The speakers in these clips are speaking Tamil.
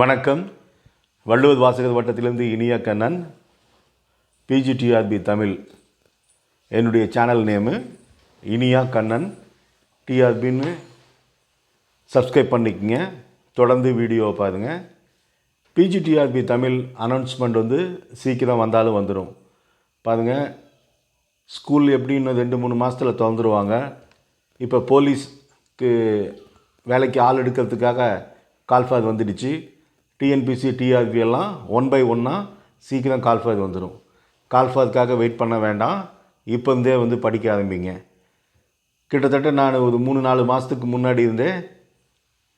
வணக்கம். வள்ளுவர் வாசகர் வட்டத்திலிருந்து இனிய கண்ணன் பிஜிடிஆர்பி தமிழ் என்னுடைய சேனல் நேமு இனியா கண்ணன். டிஆர்பின்னு சப்ஸ்கிரைப் பண்ணிக்கங்க. தொடர்ந்து வீடியோவை பாருங்கள் பிஜிடிஆர்பி தமிழ் அனௌன்ஸ்மெண்ட் வந்து சீக்கிரம் வந்தாலும் வந்துடும் பாருங்கள் ஸ்கூல் எப்படி இன்னும் ரெண்டு மூணு மாதத்தில் திறந்துருவாங்க. இப்போ போலீஸ்க்கு வேலைக்கு ஆள் எடுக்கிறதுக்காக கால்ஃபார் வந்துடுச்சு. டிஎன்பிசி டிஆர்பி எல்லாம் ஒன் பை ஒன்னாக சீக்கிரம் கால்ஃபாத் வந்துடும் கால்ஃபாருக்காக வெயிட் பண்ண வேண்டாம். இப்போ இருந்தே வந்து படிக்க ஆரம்பிங்க. கிட்டத்தட்ட நான் ஒரு மூணு நாலு மாதத்துக்கு முன்னாடி இருந்தே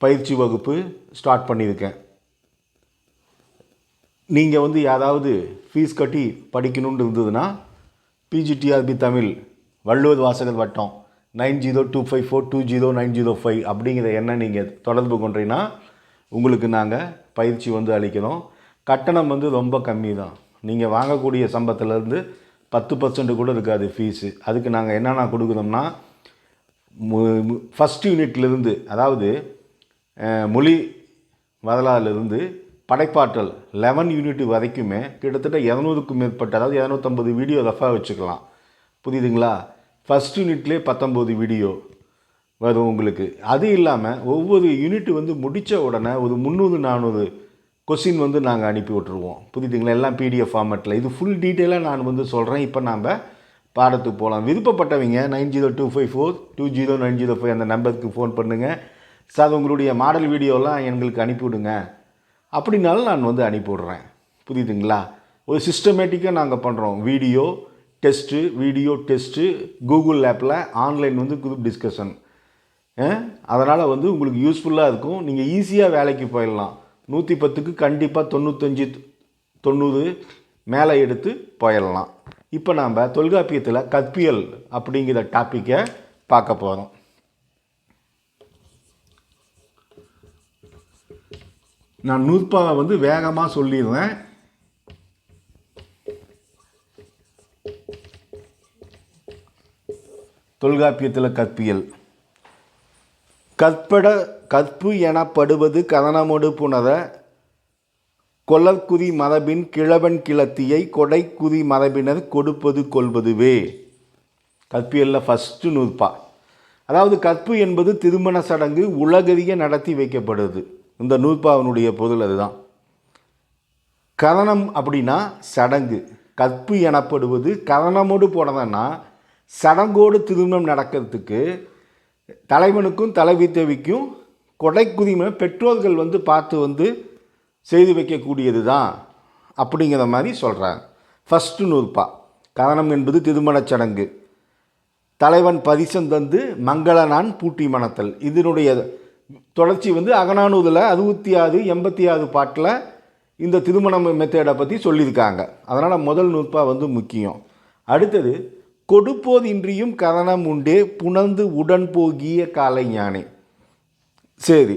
பயிற்சி வகுப்பு ஸ்டார்ட் பண்ணியிருக்கேன். நீங்கள் வந்து யாராவது ஃபீஸ் கட்டி படிக்கணும்னு இருந்ததுன்னா பிஜிடிஆர்பி தமிழ் வள்ளுவர் வாசகர் வட்டம் nine zero two five four two zero nine zero five அப்படிங்கிற எண்ணை நீங்கள் தொடர்பு கொண்டீங்கன்னா உங்களுக்கு நாங்கள் பயிற்சி வந்து அளிக்கிறோம். கட்டணம் வந்து ரொம்ப கம்மி தான் நீங்கள் வாங்கக்கூடிய சம்பளத்துலேருந்து பத்து பர்சன்ட் கூட இருக்காது ஃபீஸு அதுக்கு நாங்கள் என்னென்ன கொடுக்குறோம்னா ஃபஸ்ட் யூனிட்லேருந்து அதாவது மொழி வரலாறுலேருந்து படைப்பாற்றல் லெவன் யூனிட் வரைக்குமே கிட்டத்தட்ட இரநூறுக்கும் மேற்பட்ட அதாவது இரநூத்தம்பது வீடியோ ரஃபாக வச்சுக்கலாம். புரியுதுங்களா? ஃபஸ்ட் யூனிட்லேயே பத்தொம்போது வீடியோ வரும் உங்களுக்கு. அது இல்லாமல் ஒவ்வொரு யூனிட் வந்து முடித்த உடனே ஒரு முந்நூறு நானூறு கொஸ்டின் வந்து நாங்கள் அனுப்பி விட்ருவோம் புரியுதுங்களா? எல்லாம் பிடிஎஃப் ஃபார்மேட்டில் இது ஃபுல் டீட்டெயிலாக நான் வந்து சொல்கிறேன் இப்போ நாம் பாடத்துக்கு போகலாம் விருப்பப்பட்டவங்க nine zero two five four two zero nine zero five அந்த நம்பருக்கு ஃபோன் பண்ணுங்கள் சார் உங்களுடைய மாடல் வீடியோலாம் எங்களுக்கு அனுப்பிவிடுங்க அப்படின்னாலும் நான் வந்து அனுப்பி விட்றேன். புரியுதுங்களா? ஒரு சிஸ்டமேட்டிக்காக நாங்கள் பண்ணுறோம் video test video test Google ஆப்பில் ஆன்லைன் வந்து குரூப் டிஸ்கஷன் அதனால் வந்து உங்களுக்கு யூஸ்ஃபுல்லாக இருக்கும். நீங்கள் ஈஸியாக வேலைக்கு போயிடலாம். நூற்றி பத்துக்கு கண்டிப்பாக தொண்ணூத்தஞ்சு தொண்ணூறு மேலே எடுத்து போயிடலாம். இப்போ நாம் தொல்காப்பியத்தில் கற்பியல் அப்படிங்கிற டாப்பிக்கை பார்க்க போகிறோம் நான் நூற்பாவை வந்து வேகமாக சொல்லிடுறேன். தொல்காப்பியத்தில் கற்பியல். கற்பட கற்பு எனப்படுவது கதனமொடு புனத கொள்ளற்குதி மரபின் கிழவன் கிளத்தியை கொடைக்குதி மரபினர் கொடுப்பது கொள்வதுவே. கற்பியலில் ஃபஸ்ட்டு நூற்பா. அதாவது கற்பு என்பது திருமண சடங்கு உலகறிய நடத்தி வைக்கப்படுது. இந்த நூற்பாவினுடைய பொருள் அதுதான். கரணம் அப்படின்னா சடங்கு. கற்பு எனப்படுவது கரணமோடு போனதுன்னா சடங்கோடு திருமணம் நடக்கிறதுக்கு தலைவனுக்கும் தலைவி தேவிக்கும் கொடைக்குதிமை பெற்றோர்கள் வந்து பார்த்து வந்து செய்து வைக்கக்கூடியது தான் அப்படிங்கிற மாதிரி சொல்கிறாங்க ஃபஸ்ட்டு நூற்பா. கரணம் என்பது திருமணச் சடங்கு. தலைவன் பரிசம் தந்து மங்களனான் பூட்டி மணத்தல். இதனுடைய தொடர்ச்சி வந்து அகநானூதில் அறுபத்தி ஆறு எண்பத்தி ஆறு பாட்டில் இந்த திருமண மெத்தேடை பற்றி சொல்லியிருக்காங்க. அதனால் முதல் நூற்பா வந்து முக்கியம். அடுத்தது கொடுப்போதின்றியும் கரணம் உண்டே புணர்ந்து உடன் போகிய காலை ஞானே சரி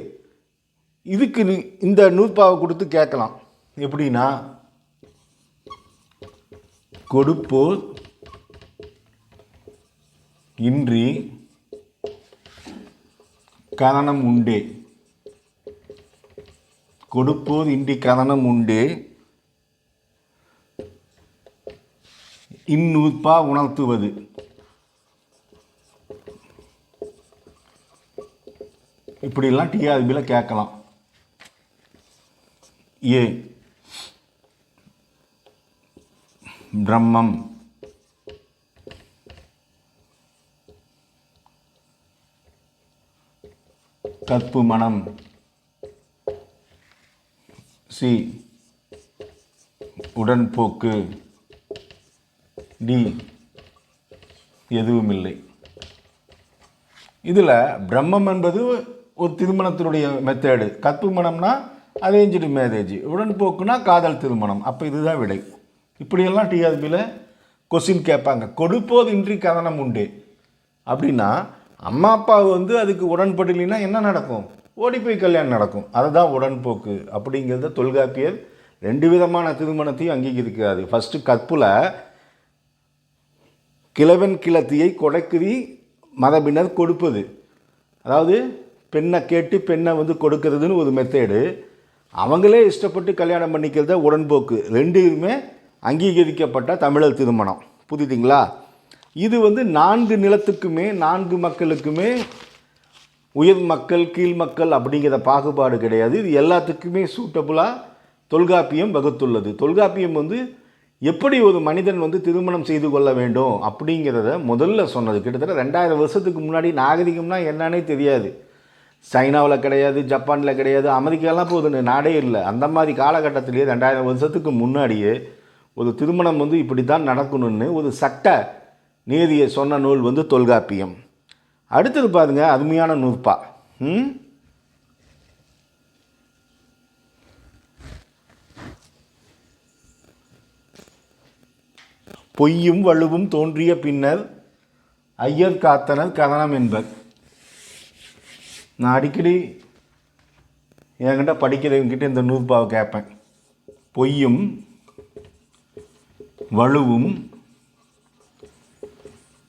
இதுக்கு இந்த நூற்பாவை கொடுத்து கேட்கலாம். எப்படின்னா கொடுப்போர் இன்றி கரணம் உண்டே. கொடுப்போர் இன்றி கரணம் உண்டே. இந்நூற்பா உணர்த்துவது. இப்படிலாம் டிஆர்பியில் கேட்கலாம். ஏ. பிரம்மம். கற்பு மனம். சி. உடன்போக்கு. டி எதுவும் இல்லை இதில் பிரம்மம் என்பது ஒரு திருமணத்தினுடைய மெத்தேடு கற்பு மனம்னா அரேஞ்சு மேரேஜ் உடன்போக்குனா காதல் திருமணம். அப்போ இதுதான் விடை. இப்படியெல்லாம் டிஆர்பியில் கொஸ்டின் கேட்பாங்க. கொடுப்போது இன்றி கதனம் உண்டு. அப்படின்னா அம்மா அப்பா வந்து அதுக்கு உடன்படலைன்னா என்ன நடக்கும்? ஓடி போய் கல்யாணம் நடக்கும். அதுதான் உடன்போக்கு அப்படிங்கிறத தொல்காப்பியர் ரெண்டு விதமான திருமணத்தையும் அங்கீகரிக்கிறாரு. ஃபஸ்ட்டு கற்பில் கிழவன் கிளத்தியை கொடைக்குதி மரபினர் கொடுப்பது. அதாவது பெண்ணை கேட்டு பெண்ணை வந்து கொடுக்கறதுன்னு ஒரு மெத்தேடு அவங்களே இஷ்டப்பட்டு கல்யாணம் பண்ணிக்கிறத உடன்போக்கு. ரெண்டுமே அங்கீகரிக்கப்பட்ட தமிழர் திருமணம். புரியுதுங்களா? இது வந்து நான்கு நிலத்துக்குமே நான்கு மக்களுக்குமே உயர் மக்கள் கீழ் மக்கள் அப்படிங்கிற பாகுபாடு கிடையாது. இது எல்லாத்துக்குமே சூட்டபுளாக தொல்காப்பியம் வகுத்துள்ளது. தொல்காப்பியம் வந்து எப்படி ஒரு மனிதன் வந்து திருமணம் செய்து கொள்ள வேண்டும் அப்படிங்கிறத முதல்ல சொன்னது. கிட்டத்தட்ட ரெண்டாயிரம் வருஷத்துக்கு முன்னாடி நாகரிகம்னா என்னன்னே தெரியாது. சைனாவில் கிடையாது ஜப்பானில் கிடையாது அமெரிக்காலாம் போது நாடே இல்லை. அந்த மாதிரி காலகட்டத்திலேயே ரெண்டாயிரம் வருஷத்துக்கு முன்னாடியே ஒரு திருமணம் வந்து இப்படி தான் நடக்கணும்னு ஒரு சட்ட நீதியை சொன்ன நூல் வந்து தொல்காப்பியம். அடுத்தது பாருங்கள் அருமையான நூற்பா. ம்? பொய்யும் வலுவும் தோன்றிய பின்னர் ஐயர் காத்தனர் கதனம் என்பர். நான் அடிக்கடி என்கிட்ட படிக்கிறவங்கிட்ட இந்த நூற்பாவை கேட்பேன். பொய்யும் வலுவும்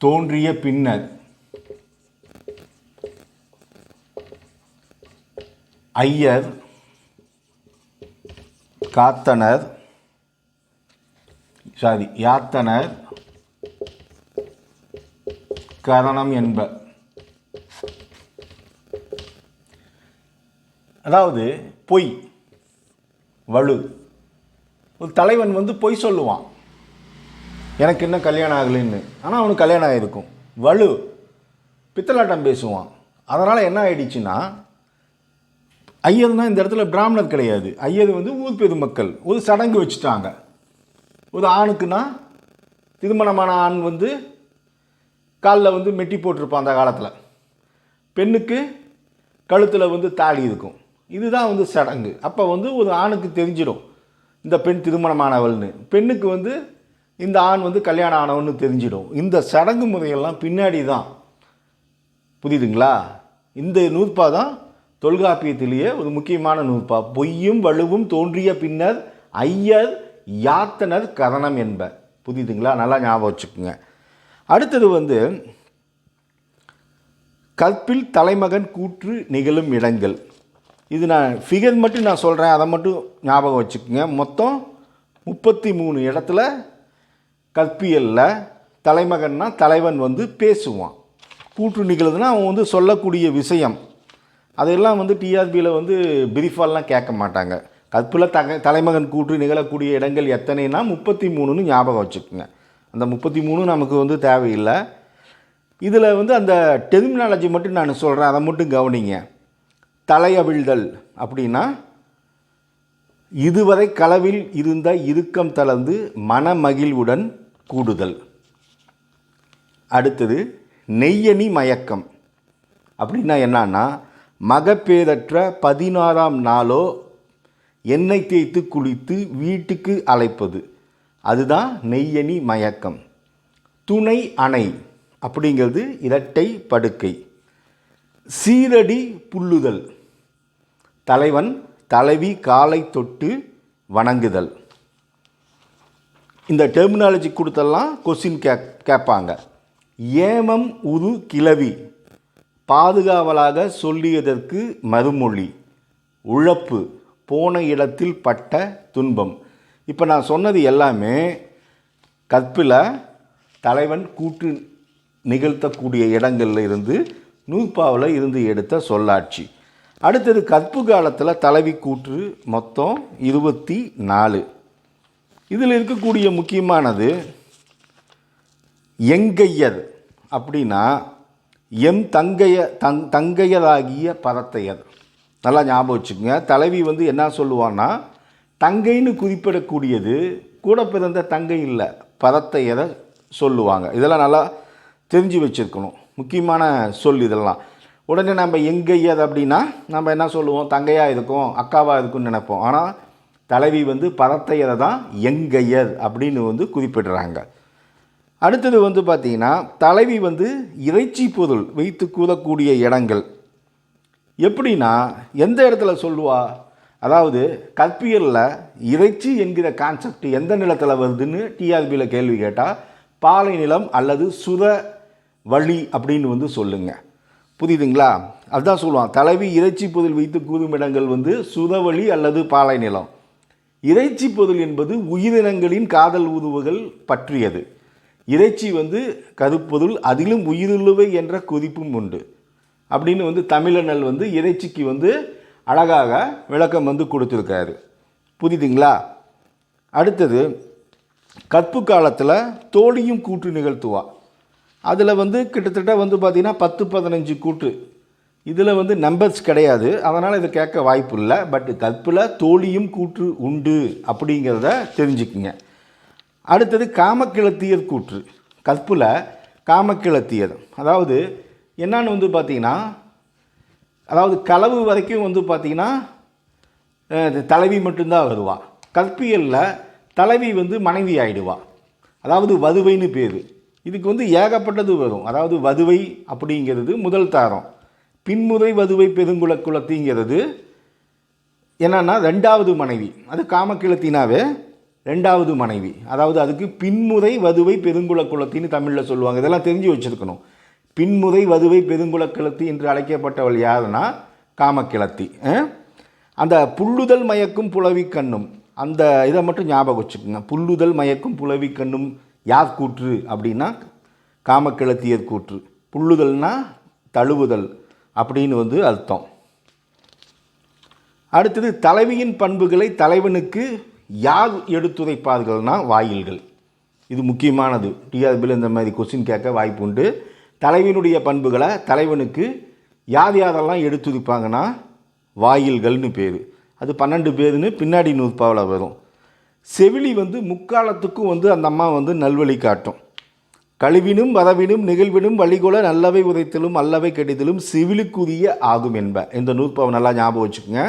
தோன்றிய பின்னர் ஐயர் காத்தனர் சாரி யாத்தனர் கரணம் என்ப. அதாவது பொய் வலு. ஒரு தலைவன் வந்து பொய் சொல்லுவான். எனக்கு இன்னும் கல்யாணம் ஆகலைன்னு. ஆனால் அவனுக்கு கல்யாணம் ஆகிருக்கும் வலு பித்தலாட்டம் பேசுவான். அதனால் என்ன ஆயிடுச்சுன்னா ஐயர்னா இந்த இடத்துல பிராமணர் கிடையாது. ஐயர் வந்து ஊர் பெருமக்கள் ஒரு சடங்கு வச்சுட்டாங்க. ஒரு ஆணுக்குன்னா திருமணமான ஆண் வந்து காலில் வந்து மெட்டி போட்டிருப்பான் அந்த காலத்தில். பெண்ணுக்கு கழுத்தில் வந்து தாலி இருக்கும். இதுதான் வந்து சடங்கு. அப்போ வந்து ஒரு ஆணுக்கு தெரிஞ்சிடும் இந்த பெண் திருமணமானவள்னு. பெண்ணுக்கு வந்து இந்த ஆண் வந்து கல்யாணம் ஆனவன்னு தெரிஞ்சிடும். இந்த சடங்கு முறையெல்லாம் பின்னாடி தான் புரியுதுங்களா? இந்த நூற்பா தான் தொல்காப்பியத்திலேயே ஒரு முக்கியமான நூற்பா. பொய்யும் வலுவும் தோன்றிய பின்னர் ஐயர் யாத்தனர் கரணம் என்ப. புரியுதுங்களா? நல்லா ஞாபகம் வச்சுக்கோங்க. அடுத்தது வந்து கற்பில் தலைமகன் கூற்று நிகழும் இடங்கள். இது நான் ஃபிகர் மட்டும் நான் சொல்கிறேன் அதை மட்டும் ஞாபகம் வச்சுக்கோங்க. மொத்தம் முப்பத்தி மூணு இடத்துல கற்பியலில் தலைமகன்னா தலைவன் வந்து பேசுவான். கூற்று நிகழுதுன்னா அவன் வந்து சொல்லக்கூடிய விஷயம். அதையெல்லாம் வந்து டிஆர்பியில் வந்து பிரீஃபாலாம் கேட்க மாட்டாங்க. கற்பில் தக தலைமகன் கூற்று நிகழக்கூடிய இடங்கள் எத்தனைனா முப்பத்தி மூணுன்னு ஞாபகம் வச்சுக்கோங்க. அந்த முப்பத்தி மூணு நமக்கு வந்து தேவையில்லை. இதில் வந்து அந்த டெர்மினாலஜி மட்டும் நான் சொல்கிறேன் அதை மட்டும் கவனிங்க. தலையவிழ்தல் அப்படின்னா இதுவரை களவில் இருந்த இறுக்கம் தளர்ந்து மனமகிழ்வுடன் கூடுதல். அடுத்தது நெய்யணி மயக்கம். அப்படின்னா என்னன்னா மகப்பேதற்ற பதினாறாம் நாளோ எண்ணெய் தேய்த்து குளித்து வீட்டுக்கு அழைப்பது. அதுதான் நெய்யணி மயக்கம். துணை அணை அப்படிங்கிறது இரட்டை படுக்கை. சீரடி புல்லுதல். தலைவன் தலைவி காலை தொட்டு வணங்குதல். இந்த டெர்மினாலஜி கொடுத்தெல்லாம் கொஸ்டின் கே கேட்பாங்க. ஏமம் உரு கிளவி. பாதுகாவலாக சொல்லியதற்கு மறுமொழி. உழப்பு. போன இடத்தில் பட்ட துன்பம். இப்போ நான் சொன்னது எல்லாமே கற்பில் தலைவன் கூற்று நிகழ்த்தக்கூடிய இடங்களில் இருந்து நூப்பாவில் இருந்து எடுத்த சொல்லாட்சி. அடுத்தது கற்பு காலத்தில் தலைவி கூற்று மொத்தம் இருபத்தி நாலு. இதில் இருக்கக்கூடிய முக்கியமானது எங்கையர் அப்படின்னா எம் தங்கைய தங் தங்கையராகிய பரத்தையர். நல்லா ஞாபகம் வச்சுக்கோங்க. தலைவி வந்து என்ன சொல்லுவான்னா தங்கைன்னு குறிப்பிடக்கூடியது கூட பிறந்த தங்கை இல்லை பதத்தை எதை சொல்லுவாங்க? இதெல்லாம் நல்லா தெரிஞ்சு வச்சுருக்கணும். முக்கியமான சொல் இதெல்லாம். உடனே நம்ம எங்கையது அப்படின்னா நம்ம என்ன சொல்லுவோம்? தங்கையாக இருக்கும் அக்காவாக இருக்கும்னு நினைப்போம். ஆனால் தலைவி வந்து பரத்தையரை தான்? எங்கையர் அப்படின்னு வந்து குறிப்பிடுறாங்க. அடுத்தது வந்து பார்த்திங்கன்னா தலைவி வந்து இறைச்சி பொருள் வைத்து கூறக்கூடிய இடங்கள். எப்படின்னா எந்த இடத்துல சொல்லுவா? அதாவது கற்பியலில் இறைச்சி என்கிற கான்செப்ட் எந்த நிலத்தில் வருதுன்னு டிஆர்பியில் கேள்வி கேட்டால் பாலை நிலம் அல்லது சுர வழி அப்படின்னு வந்து சொல்லுங்க. புரியுதுங்களா? அதுதான் சொல்லுவான். தலைவி இறைச்சி பொதில் வைத்து கூறும் இடங்கள் வந்து சுதவழி அல்லது பாலை நிலம். இறைச்சி பொதில் என்பது உயிரினங்களின் காதல் உருவுகள் பற்றியது. இறைச்சி வந்து கருப்பொருள் அதிலும் உயிருள்ளவை என்ற குறிப்பும் உண்டு. அப்படின்னு வந்து தமிழனல் வந்து இறைச்சிக்கு வந்து அழகாக விளக்கம் வந்து கொடுத்துருக்காரு. புரியுதுங்களா? அடுத்தது கற்பு காலத்தில் தோழியும் கூற்று நிகழ்த்துவா. அதில் வந்து கிட்டத்தட்ட வந்து பார்த்திங்கன்னா பத்து பதினஞ்சு கூற்று இதில் வந்து நம்பர்ஸ் கிடையாது. அதனால் இதை கேட்க வாய்ப்பு இல்லை. பட் கற்பில் தோழியும் கூற்று உண்டு அப்படிங்கிறத தெரிஞ்சுக்குங்க. அடுத்தது காமக்கிழத்தியர் கூற்று கற்பில் காமக்கிழத்தியர். அதாவது என்னான்னு வந்து பார்த்தீங்கன்னா அதாவது களவு வரைக்கும் வந்து பார்த்திங்கன்னா தலைவி மட்டும்தான் வருவாள் கற்பியலில் தலைவி வந்து மனைவி ஆகிடுவாள் அதாவது வதுவைன்னு பேர். இதுக்கு வந்து ஏகப்பட்டது வரும். அதாவது வதுவை அப்படிங்கிறது முதல் தாரம். பின்முறை வதுவை பெருங்குல குலத்திங்கிறது என்னன்னா ரெண்டாவது மனைவி. அது காமக்கிழத்தினாவே ரெண்டாவது மனைவி. அதாவது அதுக்கு பின்முறை வதுவை பெருங்குல குலத்தின்னு தமிழில் சொல்லுவாங்க. இதெல்லாம் தெரிஞ்சு வச்சுருக்கணும். பின்முறை வதுவை பெருங்குல கிளத்தி என்று அழைக்கப்பட்டவள் யாருன்னா? காமக்கிழத்தி அந்த புல்லுதல் மயக்கும் புலவி கண்ணும். அந்த இதை மட்டும் ஞாபகம் வச்சுக்கோங்க. புல்லுதல் மயக்கும் புலவி கண்ணும் யார் கூற்று அப்படின்னா? காமக்கிழத்தியர் கூற்று. புல்லுதல்னா தழுவுதல் அப்படின்னு வந்து அர்த்தம். அடுத்தது தலைவியின் பண்புகளை தலைவனுக்கு யார் எடுத்துரைப்பார்கள்னா? வாயில்கள். இது முக்கியமானது. டிஆர்பியில் இந்த மாதிரி கொஸ்டின் கேட்க வாய்ப்பு உண்டு. தலைவனுடைய பண்புகளை தலைவனுக்கு யார் யாரெல்லாம் எடுத்துரைப்பாங்கன்னா வாயில்கள்னு பேர். அது பன்னெண்டு பேருன்னு பின்னாடி நூற்பாவில் வரும். செவிலி வந்து முக்காலத்துக்கும் வந்து அந்த அம்மா வந்து நல்வழி காட்டும். கழிவினும் வரவினும் நிகழ்வினும் வழிகொல நல்லவை உதைத்தலும் அல்லவை கெடிதலும் செவிலுக்குரிய ஆகும் என்ப. இந்த நூற்பாவை நல்லா ஞாபகம் வச்சுக்கோங்க.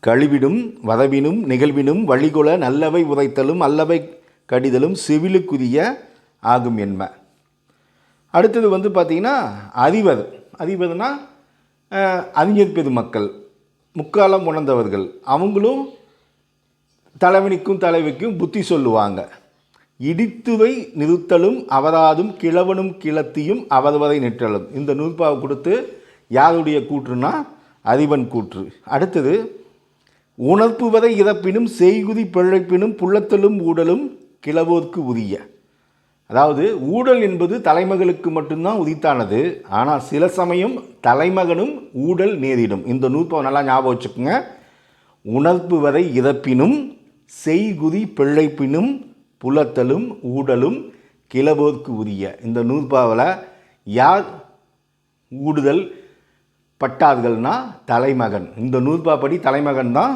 கழிவிடும் வதவினும் நிகழ்வினும் வழிகொல நல்லவை உதைத்தலும் அல்லவை கடிதலும் செவிலுக்குரிய ஆகும் என்ப. அடுத்தது வந்து பார்த்திங்கன்னா அறிவர் அதிபதுனா அறிஞர் பெருமக்கள் முக்காலம் உணர்ந்தவர்கள். அவங்களும் தலைவனுக்கும் தலைவிக்கும் புத்தி சொல்லுவாங்க. இடித்துவை நிறுத்தலும் அவராதும் கிழவனும் கிளத்தியும் அவர்வரை நிற்றலும். இந்த நூற்பாவை கொடுத்து யாருடைய கூற்றுனா அறிவன் கூற்று. அடுத்தது உணர்ப்புவதை இறப்பினும் செய்குதி பிழைப்பினும் புள்ளத்தலும் ஊடலும் கிளவோர்க்கு உரிய அதாவது ஊடல் என்பது தலைமகளுக்கு மட்டும்தான் உதித்தானது. ஆனால் சில சமயம் தலைமகனும் ஊடல் நேரிடும் இந்த நூற்பாவை நல்லா ஞாபகம் வச்சுக்கோங்க. உணர்ப்பு வரை இறப்பினும் செய்குதி பிழைப்பினும் புலத்தலும் ஊடலும் கிளவோர்க்கு உரிய இந்த நூற்பாவில் யார் ஊடுதல் பட்டார்கள்னா தலைமகன். இந்த நூற்பாப்படி தலைமகன் தான்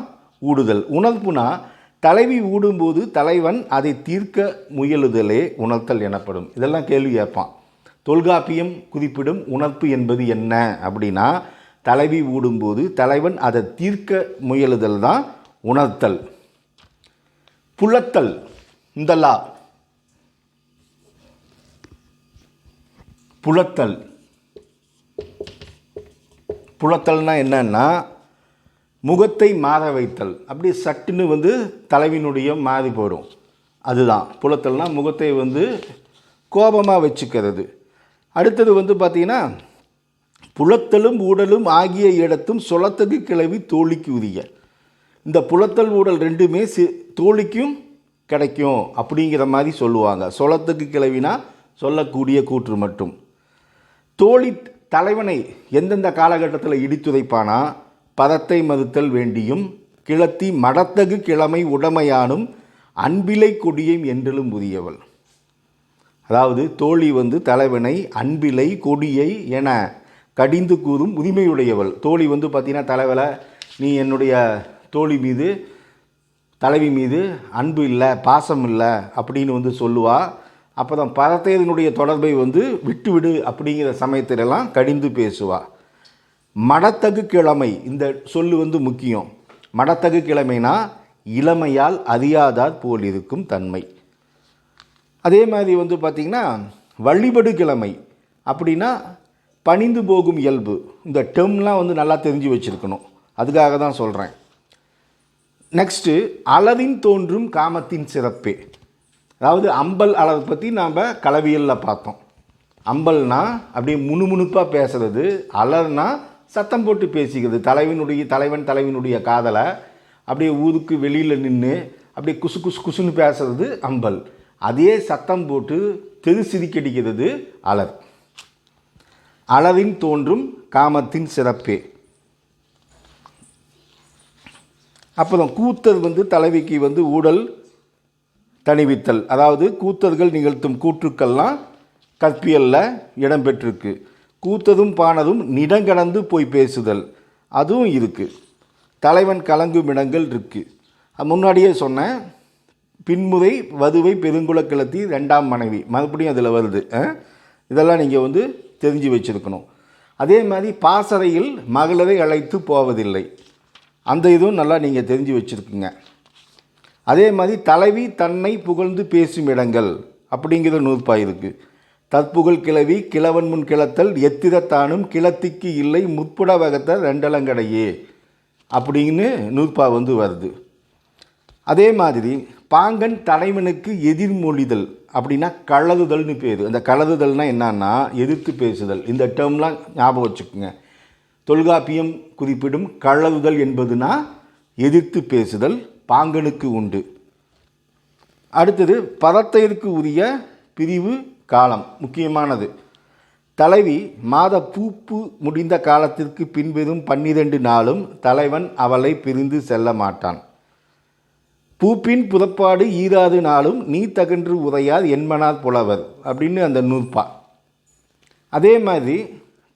ஊடுதல். உணர்ப்புனா தலைவி ஊடும்போது தலைவன் அதை தீர்க்க முயலுதலே உணர்த்தல் எனப்படும். இதெல்லாம் கேள்வி கேட்பான். தொல்காப்பியம் குறிப்பிடும் உணர்ப்பு என்பது என்ன அப்படின்னா தலைவி ஊடும்போது தலைவன் அதை தீர்க்க முயலுதல் தான் உணர்த்தல். புலத்தல் இந்த லா புலத்தல். புலத்தல்னா என்னன்னா முகத்தை மாற வைத்தல். அப்படி சட்டுன்னு வந்து தலைவினுடைய மாறி போயிடும் அதுதான். புலத்தல்னால் முகத்தை வந்து கோபமாக வச்சுக்கிறது. அடுத்தது வந்து பார்த்திங்கன்னா புலத்தலும் ஊடலும் ஆகிய இடத்தும் சுலத்தகு கிளவி தோழிக்கு உரிய. இந்த புலத்தல் ஊடல் ரெண்டுமே சி தோழிக்கும் கிடைக்கும் அப்படிங்கிற மாதிரி சொல்லுவாங்க. சொலத்துக்கு கிளவினா சொல்லக்கூடிய கூற்று மட்டும். தோழி தலைவனை எந்தெந்த காலகட்டத்தில் இடித்துரைப்பானா பதத்தை மறுத்தல் வேண்டியும் கிளத்தி மடத்தகு கிழமை உடமையானும் அன்பிலை கொடியும் என்றலும் புதியவள் அதாவது தோழி வந்து தலைவனை அன்பிலை கொடியை என கடிந்து கூறும் உரிமையுடையவள். தோழி வந்து பார்த்தீங்கன்னா தலைவலை நீ என்னுடைய தோழி மீது தலைவி மீது அன்பு இல்லை பாசம் இல்லை அப்படின்னு வந்து சொல்லுவா. அப்புறம் பரத்தையனுடைய தொடர்பை வந்து விட்டுவிடு அப்படிங்கிற சமயத்திலெல்லாம் கடிந்து பேசுவாள் மடத்தகு கிழமை இந்த சொல்லு வந்து முக்கியம். மடத்தகு கிழமைனா இளமையால் அறியாதார் போல் இருக்கும் தன்மை. அதே மாதிரி வந்து பார்த்திங்கன்னா வழிபடு கிழமை அப்படின்னா பணிந்து போகும் இயல்பு. இந்த டெம்லாம் வந்து நல்லா தெரிஞ்சு வச்சுருக்கணும். அதுக்காக தான் சொல்கிறேன் நெக்ஸ்ட்டு அளவின் தோன்றும் காமத்தின் சிறப்பே. அதாவது அம்பல் அளவு பற்றி நாம் கலவியலில் பார்த்தோம். அம்பல்னா அப்படியே முணுமுணுப்பாக பேசுறது. அலர்னால் சத்தம் போட்டு பேசிக்கிறது. தலைவனுடைய தலைவன் தலைவனுடைய காதலை அப்படியே ஊருக்கு வெளியில் நின்று அப்படியே குசு குசு குசுன்னு பேசுறது அம்பல். அதே சத்தம் போட்டு தெரு சிரிக்கடிக்கிறது அலர். அளவின் தோன்றும் காமத்தின் சிறப்பே. அப்புறம் கூத்தர் வந்து தலைவிக்கு வந்து ஊடல் தணிவித்தல். அதாவது கூத்தர்கள் நிகழ்த்தும் கூற்றுக்கள்லாம் கற்பியலில் இடம்பெற்றிருக்கு. கூத்ததும் பானதும் நிடங்கடந்து போய் பேசுதல். அதுவும் இருக்குது தலைவன் கலங்கும் இடங்கள் இருக்குது முன்னாடியே சொன்னேன். பின்முறை வதுவை பெருங்குல கிளத்தி ரெண்டாம் மனைவி. மறுபடியும் அதில் வருது இதெல்லாம் நீங்கள் வந்து தெரிஞ்சு வச்சுருக்கணும். அதே மாதிரி பாசறையில் மகளரை அழைத்து போவதில்லை. அந்த இதுவும் நல்லா நீங்கள் தெரிஞ்சு வச்சுருக்குங்க. அதே மாதிரி தலைவி தன்னை புகழ்ந்து பேசும் இடங்கள் அப்படிங்கிற நூற்பாய் இருக்குது தற்புகழ் கிளவி கிழவன் முன் கிளத்தல் எத்திரத்தானும் கிளத்திக்கு இல்லை முற்புட வகத்த ரெண்டலங்கடையே. அப்படின்னு நூற்பா வந்து வருது. அதே மாதிரி பாங்கன் தலைவனுக்கு எதிர்மொழிதல் அப்படின்னா கலதுதல்னு பேர். அந்த கலதுதல்னால் என்னன்னா எதிர்த்து பேசுதல். இந்த டேர்ம்லாம் ஞாபகம் வச்சுக்கோங்க. தொல்காப்பியம் குறிப்பிடும் கலதுதல் என்பதுனா எதிர்த்து பேசுதல் பாங்கனுக்கு உண்டு. அடுத்தது பதத்தையருக்கு உரிய பிரிவு காலம் முக்கியமானது. தலைவி மாத பூப்பு முடிந்த காலத்திற்கு பின்வரும் பன்னிரண்டு நாளும் தலைவன் அவளை பிரிந்து செல்ல மாட்டான். பூப்பின் புறப்பாடு ஈராது நாளும் நீ தகன்று உரையார் என்மனார் புலவர் அப்படின்னு அந்த நூற்பா. அதே மாதிரி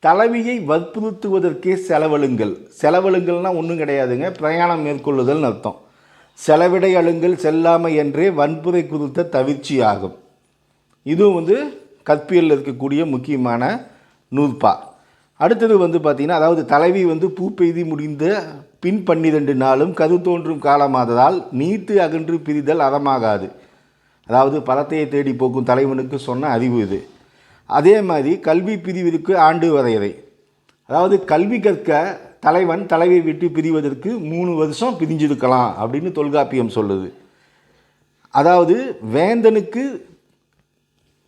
தலைவியை வற்புறுத்துவதற்கே செலவழுங்கள். செலவழுங்கள்னா ஒன்றும் கிடையாதுங்க பிரயாணம் மேற்கொள்ளுதல்னு அர்த்தம். செலவிடை அழுங்கள் செல்லாமை என்றே வன்புரை குறித்த தவிர்ச்சி ஆகும் இதுவும் வந்து கற்பியலில் இருக்கக்கூடிய முக்கியமான நூற்பா. அடுத்தது வந்து பார்த்திங்கன்னா அதாவது தலைவி வந்து பூ பெய்தி முடிந்த பின் பன்னிரண்டு நாளும் கரு தோன்றும் காலமாததால் நீட்டு அகன்று பிரிதல் அறமாகாது. அதாவது பலத்தையை தேடி போக்கும் தலைவனுக்கு சொன்ன அறிவு இது. அதே மாதிரி கல்வி பிரிவிற்கு ஆண்டு வரையறை. அதாவது கல்வி கற்க தலைவன் தலைவை விட்டு பிரிவதற்கு மூணு வருஷம் பிரிஞ்சிருக்கலாம் அப்படின்னு தொல்காப்பியம் சொல்லுது. அதாவது வேந்தனுக்கு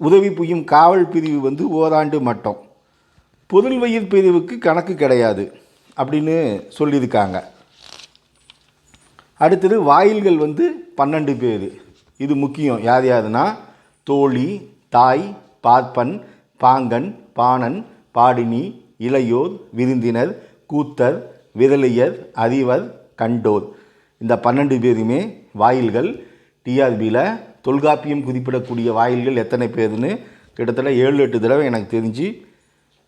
உதவி புரியும் காவல் பிரிவு வந்து ஓராண்டு மட்டும். பொருள்வயிர் பிரிவுக்கு கணக்கு கிடையாது அப்படின்னு சொல்லியிருக்காங்க. அடுத்தது வாயில்கள் வந்து பன்னெண்டு பேர். இது முக்கியம். யார் யாருன்னா? தோழி தாய் பார்ப்பன் பாங்கன் பாணன் பாடினி இளையோர் விருந்தினர் கூத்தர் விரலியர் அறிவர் கண்டோர். இந்த பன்னெண்டு பேருமே வாயில்கள். டிஆர்பியில் தொல்காப்பியம் குறிப்பிடக்கூடிய வாயில்கள் எத்தனை பேருன்னு கிட்டத்தட்ட ஏழு எட்டு தடவை எனக்கு தெரிஞ்சு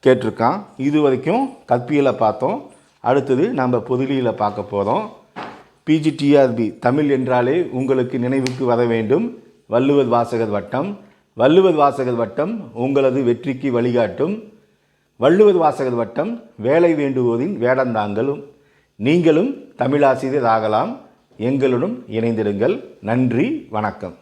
கேட்டிருக்கான். இது வரைக்கும் கற்பியலை பார்த்தோம். அடுத்தது நம்ம பொதுளியில் பார்க்க போகிறோம் பிஜிடிஆர்பி தமிழ் என்றாலே உங்களுக்கு நினைவுக்கு வர வேண்டும். வள்ளுவர் வாசகர் வட்டம். வள்ளுவர் வாசகர் வட்டம் உங்களது வெற்றிக்கு வழிகாட்டும். வள்ளுவர் வாசகர் வட்டம் வேலை வேண்டுவோரின் வேடந்தாங்களும். நீங்களும் தமிழாசிரியர் ஆகலாம். எங்களுடன் இணைந்திடுங்கள் நன்றி வணக்கம்.